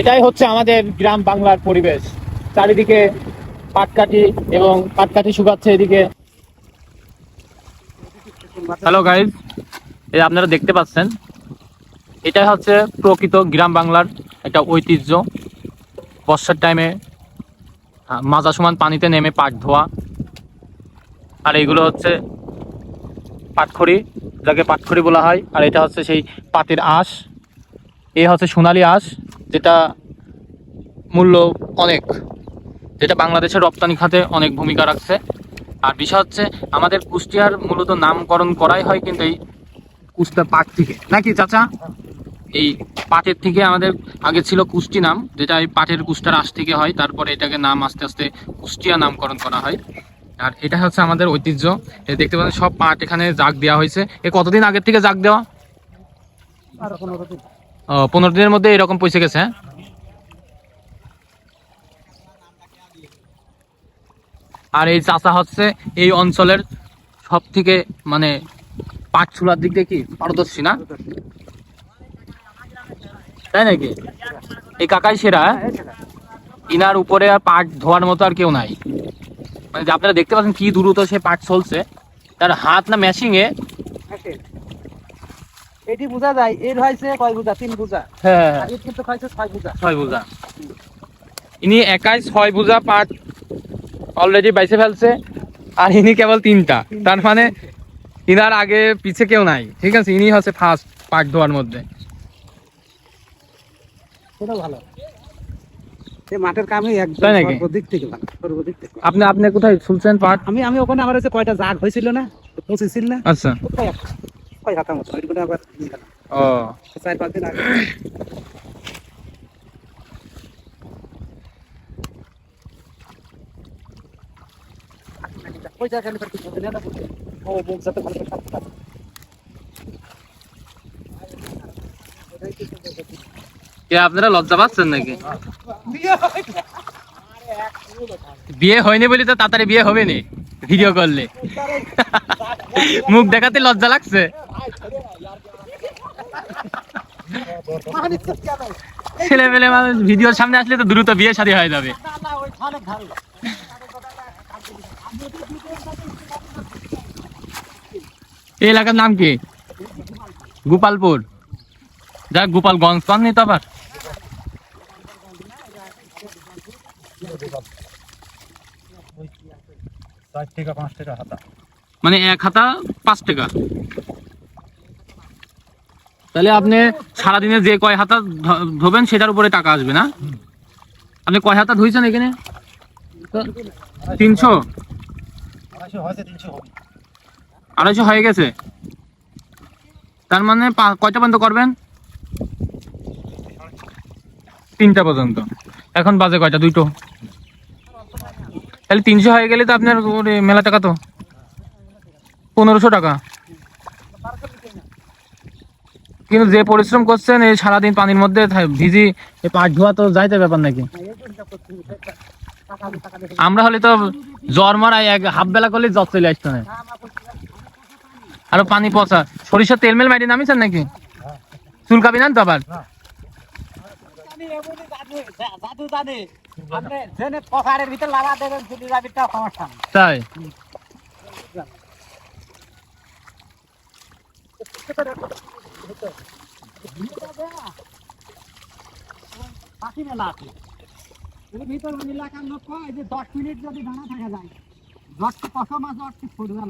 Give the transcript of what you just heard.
এটাই হচ্ছে আমাদের গ্রাম বাংলার পরিবেশ। চারিদিকে পাটকাঠি এবং পাটকাঠি শুকাচ্ছে এদিকে। হ্যালো গাইজ এই আপনারা দেখতে পাচ্ছেন এটা হচ্ছে প্রকৃত গ্রাম বাংলার একটা ঐতিহ্য। বর্ষার টাইমে মাজা সমান পানিতে নেমে পাট ধোয়া। আর এইগুলো হচ্ছে পাটখড়ি যাকে পাটখড়ি বলা হয়। আর এটা হচ্ছে সেই পাটের আঁশ। এ হচ্ছে সোনালি আঁশ। যেটা মূল্য অনেক, যেটা বাংলাদেশের রপ্তানি খাতে অনেক ভূমিকা রাখছে। আর বিষয় হচ্ছে, আমাদের কুষ্টিয়ার মূলত নামকরণ করাই হয় কিন্তু এই কুষ্টা পাট থেকে। নাকি চাচা? এই পাটের থেকে আমাদের আগে ছিল কুষ্টি নাম, যেটা এই পাটের কুষ্টার আশ থেকে হয়, তারপরে এটাকে নাম আস্তে আস্তে কুষ্টিয়া নামকরণ করা হয়। আর এটা হচ্ছে আমাদের ঐতিহ্য। দেখতে পাচ্ছেন, সব পাট এখানে জাগ দেওয়া হয়েছে। এ কতদিন আগের থেকে জাগ দেওয়া? ও, পনেরো দিনের মধ্যে এরকম পয়সা গেছে হ্যাঁ? আর এই চাষা হচ্ছে এই অঞ্চলের সব থেকে মানে পাট ছোলার দিক দিয়ে কি? পারদর্শী না? তাই নাকি? এই কাকাই সেরা হ্যাঁ? ইনার উপরে আর পাট ধোয়ার মতো আর কেউ নাই। মানে আপনারা দেখতে পাচ্ছেন কি দ্রুত সে পাট চলছে তার হাত না ম্যাশিং এ এটি বোঝা যায় এর হয়েছে কয় বুঝা? তিন বুঝা। হ্যাঁ এর কিন্তু হয়েছে ছয় বুঝা। ছয় বোঝা। ইনি একাই ছয় বোঝা পাট অলরেডি বাইসে ফেলছে আর ইনি কেবল তিনটা। তার মানে ইনার আগে পিছে কেউ নাই। ঠিক আছে ইনি হচ্ছে ফার্স্ট পাট ধোয়ার মধ্যে। সেটা ভালো। মাঠের কামে একদম সর্বদিক থেকে ভালো সর্বদিক থেকে। আপনি আপনি কোথায় শুনছেন পাট আমি আমি ওখানে আমার হচ্ছে কয়টা জাগ হয়েছিল না? পঁচিশিল না? আচ্ছা। কয় হাত মতো। ওইগুলো আবার। ও। চার পাঁচ দিন আগে। ওই জায়গায় খালি একটু বদলে না বলতে। ও মুখ যাতে ভালো করে কে আপনারা লজ্জা পাচ্ছেন নাকি? বিয়ে হয়নি। বলি তো তাড়াতাড়ি বিয়ে হবে নি ভিডিও করলে। মুখ দেখাতে লজ্জা লাগছে। ছেলে পেলে মানুষ ভিডিওর সামনে আসলে তো দ্রুত বিয়ে শাদী হয়ে যাবে। এই এলাকার নাম কি? গোপালপুর। যাক, গোপালগঞ্জ। পান নি তো আবার। চার টাকা পাঁচ টাকা হাতা। মানে এক হাতা পাঁচ টাকা। তাহলে আপনি সারাদিনে যে কয় হাতা ধোবেন সেটার উপরে টাকা আসবে না? আপনি কয় হাতা ধুইছেন এখানে? তিনশো? আড়াইশো হয়ে গেছে। তার মানে কয়টা পর্যন্ত করবেন? তিনটা পর্যন্ত। এখন বাজে কয়টা? দুটো। তাহলে তিনশো হয়ে গেলে তো আপনার মেলা টাকা তো। পনেরোশো টাকা। কিন্তু যে পরিশ্রম করছেন, এই সারাদিন পানির মধ্যে ভিজি পাট ধোয়া তো যাইতে ব্যাপার নাকি? আমরা হলে তো জ্বর মারাই এক হাফ বেলা করলে জ্বর চলে আসতো না। আর পানি পচা। সরিষার তেল মেল মাইটি নামিছেন নাকি? চুলকাবি না তো আবার? নেই তাই দশ মিনিট যদি দাঁড়া থাকা যায় দশটি মাছ দশটি ফুটবে